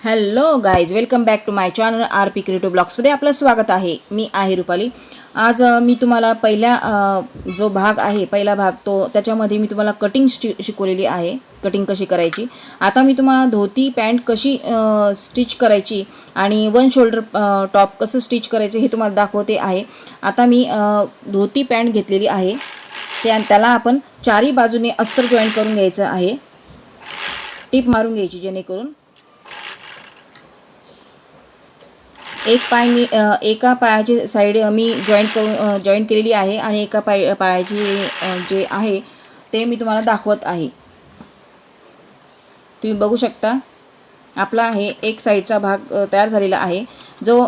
Hello guys welcome back to my channel R P creative ब्लॉग्समध्ये आपलं स्वागत आहे. मी आहे रुपाली. आज मी तुम्हाला पहिल्या जो भाग आहे पहिला भाग तो त्याच्यामध्ये मी तुम्हाला कटिंग स्टि शिकवलेली आहे. कटिंग कशी करायची? आता मी तुम्हाला धोती पॅन्ट कशी स्टिच करायची आणि वन शोल्डर टॉप कसं स्टिच करायचं हे तुम्हाला दाखवते आहे. आता मी धोती पॅन्ट घेतलेली आहे. त्या त्याला आपण चारी बाजूने अस्तर जॉईन करून घ्यायचं आहे. टीप मारून घ्यायची जेणेकरून एक पाय मी एका पायाची साईड मी जॉईंट करून जॉईंट केलेली आहे आणि एका पाय पायाची जे आहे ते मी तुम्हाला दाखवत आहे. तुम्ही बघू शकता आपला आहे एक साईडचा भाग तयार झालेला आहे. जो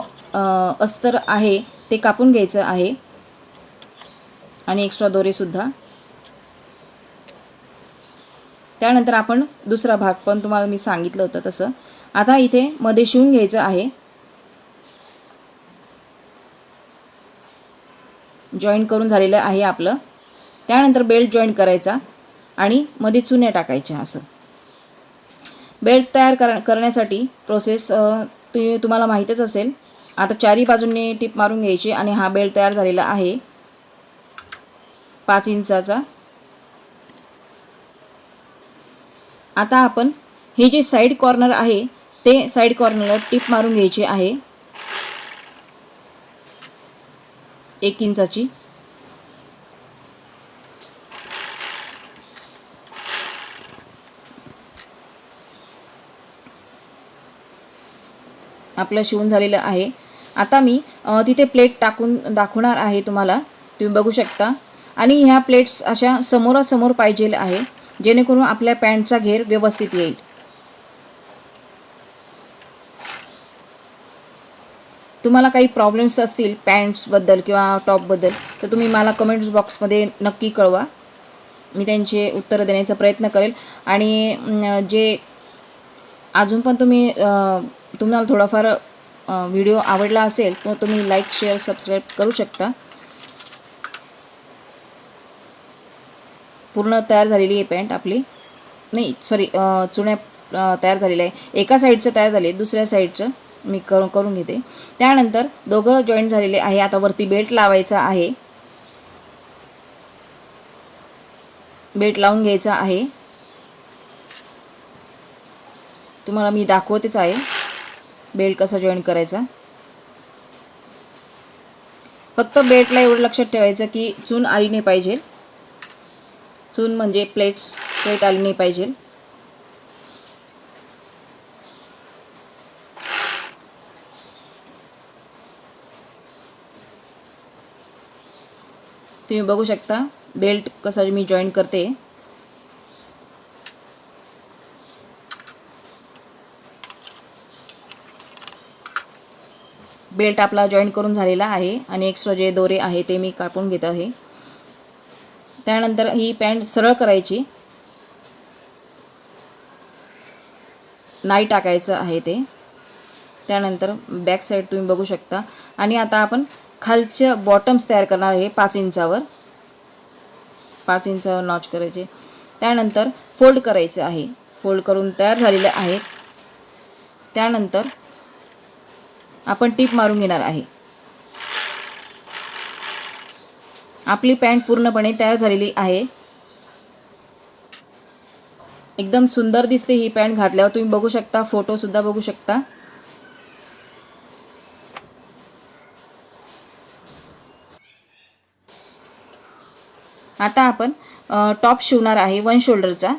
अस्तर आहे ते कापून घ्यायचं आहे. आणि एक्स्ट्रा दोरेसुद्धा त्यानंतर आपण दुसरा भाग पण तुम्हाला मी सांगितलं होतं तसं. आता इथे मध्ये शिवून घ्यायचं आहे. जॉईन करून झालेलं आहे आपलं. त्यानंतर बेल्ट जॉईन करायचा आणि मध्ये चुन्या टाकायच्या असं. बेल्ट तयार कर करण्यासाठी प्रोसेस तु तुम्हाला माहीतच असेल आता चारी बाजूंनी टिप मारून घ्यायची आणि हा बेल्ट तयार झालेला आहे. पाच इंचाचा. आता आपण हे जे साईड कॉर्नर आहे ते साईड कॉर्नरला टिप मारून घ्यायची आहे. एक इंचाची. आपलं शिवून झालेलं आहे. आता मी तिथे प्लेट टाकून दाखवणार आहे तुम्हाला. तुम्ही बघू शकता. आणि ह्या प्लेट्स अशा समोरासमोर पाहिजे आहे. जेणेकरून आपल्या पॅन्टचा घेर व्यवस्थित येईल. तुम्हाला काही प्रॉब्लेम्स असतील पॅन्ट्सबद्दल किंवा टॉपबद्दल तर तुम्ही मला कमेंट्स बॉक्समध्ये नक्की कळवा. मी त्यांचे उत्तरं देण्याचा प्रयत्न करेल. आणि जे अजून पण तुम्ही तुम्हाला थोडाफार व्हिडिओ आवडला असेल तर तुम्ही लाईक शेअर सबस्क्राईब करू शकता. पूर्ण तयार झालेली आहे पॅन्ट आपली. नाही सॉरी चुण्या तयार झालेल्या आहे. एका साईडचं तयार झाले दुसऱ्या साईडचं मी करून करून घेते. त्यानंतर दोघं जॉईंट झालेले आहे. आता वरती बेल्ट लावायचा आहे. बेल्ट लावून घ्यायचा आहे. तुम्हाला मी दाखवतेच आहे. बेल्ट कसा जॉईन करायचा? फक्त बेल्टला एवढं लक्षात ठेवायचं की चून आली नाही पाहिजे. चून म्हणजे प्लेट्स प्लेट आली नाही पाहिजे. तुम्ही बघू शकता बेल्ट कसा मी जॉईन करते. बेल्ट आपला जॉईन करून झालेला आहे आणि एक्स्ट्रा जे दोरे आहे ते मी कापून घेत आहे. त्यानंतर ही पॅन्ट सरळ करायची. नाही टाकायचं आहे ते. त्यानंतर बॅक साईड तुम्ही बघू शकता. आणि आता आपण खालच्या बॉटम्स तयार करणार आहे पाच इंचावर. पाच इंचावर नॉच करायचे. त्यानंतर फोल्ड करायचं आहे. फोल्ड करून तयार झालेले आहेत त्यानंतर आपण टीप मारून घेणार आहे. आपली पॅन्ट पूर्णपणे तयार झालेली आहे. एकदम सुंदर दिसते ही पॅन्ट घातल्यावर. तुम्ही बघू शकता फोटोसुद्धा बघू शकता. आता आपण टॉप शिवणार आहे वन शोल्डरचा.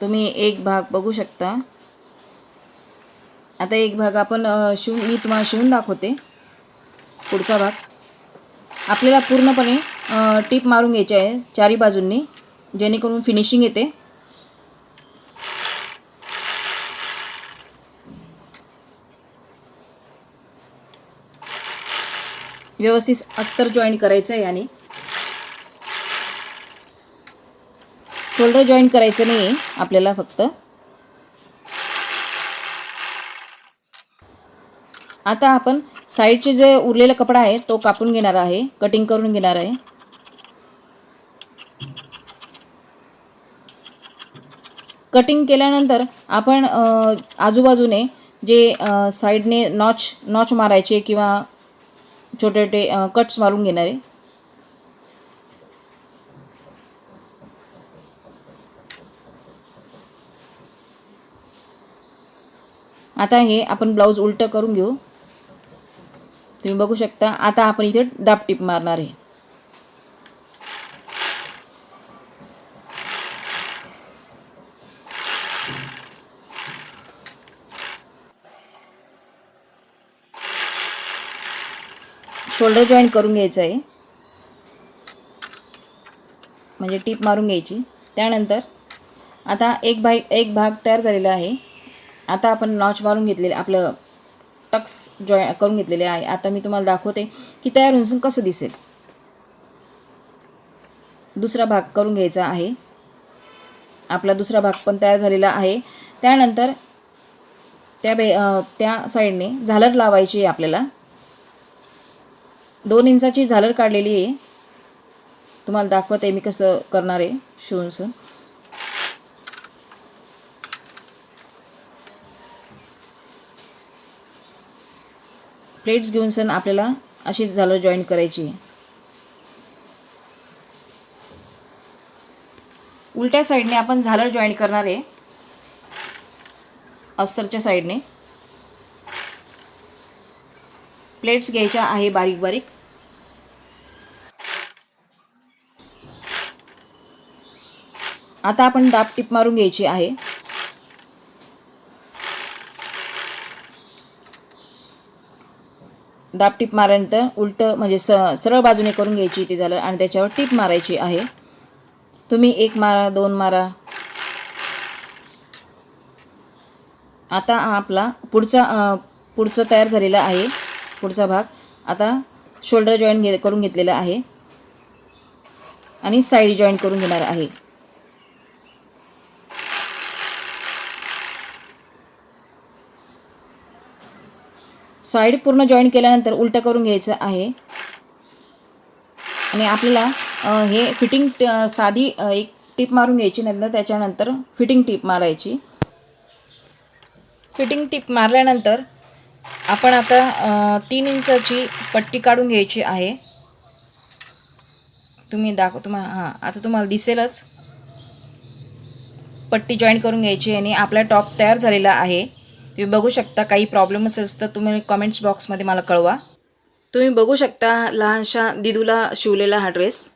तुम्ही एक भाग बघू शकता. आता एक भाग आपण अ, शिवून मी तुम्हाला शिवून दाखवते. पुढचा भाग. आपल्याला पूर्णपणे टीप मारून घ्यायची आहे चारी बाजूंनी जेणेकरून फिनिशिंग येते. व्यवस्थित अस्तर जॉईन करायचं आहे याने शोल्डर जॉईन करायचं नाही आहे आपल्याला फक्त. आता आपण साईडचे जे उरलेला कपडा आहे तो कापून घेणार आहे कटिंग करून घेणार आहे. कटिंग केल्यानंतर आपण आजूबाजूने जे साईडने नॉच नॉच मारायचे किंवा छोटे छोटे कट्स मारून घेणार. आता हे आपण ब्लाऊज उलटं करून घेऊ. तुम्ही बघू शकता आता आपण इथे दाब मारणार आहे. शोल्डर जॉईंट करून घ्यायचं आहे. म्हणजे टीप मारून घ्यायची. त्यानंतर आता एक भाई एक भाग तयार झालेला आहे. आता आपण नॉच मारून घेतलेले आपलं टक्स जॉय करून घेतलेले आहे. आता मी तुम्हाला दाखवते की तयार होऊन कसं दिसेल. दुसरा भाग करून घ्यायचा आहे. आपला दुसरा भाग पण तयार झालेला आहे. त्यानंतर त्या बे त्या साईडने झालर लावायची आहे आपल्याला. दोन इंचाची झालर काढलेली आहे. तुम्हाला दाखवते मी कसं करणार आहे. शिवून. प्लेट्स घेऊन सण आपल्याला अशीच झालर जॉईन करायची. उलट्या साईडने आपण झालर जॉईन करणार आहे. अस्तरच्या साईडने प्लेट्स घ्यायच्या आहे बारीक बारीक. आता आपण दाब टिप मारून घ्यायची आहे. दाब टीप मारल्यानंतर उलटं म्हणजे स सरळ बाजूने करून घ्यायची ती झालं आणि त्याच्यावर टिप मारायची आहे. तुम्ही एक मारा दोन मारा. आता हा आपला पुढचा पुढचं तयार झालेला आहे. पुढचा भाग. आता शोल्डर जॉईन घे करून घेतलेला आहे. आणि साईड जॉईन करून घेणार आहे. साईड पूर्ण जॉईन केल्यानंतर उलटं करून घ्यायचं आहे. आणि आपल्याला हे फिटिंग साधी एक टीप मारून घ्यायची नंतर त्याच्यानंतर फिटिंग टीप मारायची. फिटिंग टीप मारल्यानंतर आपण आता तीन इंचाची पट्टी काढून घ्यायची आहे. तुम्ही दाखव तुम्हाला हां आता तुम्हाला दिसेलच. पट्टी जॉईन करून घ्यायची आणि आपला टॉप तयार झालेला आहे. तुम्ही बघू शकता काही प्रॉब्लेम असेल तर तुम्ही कमेंट्स बॉक्समध्ये मला कळवा. तुम्ही बघू शकता लहानशा दिदूला शिवलेला हा ड्रेस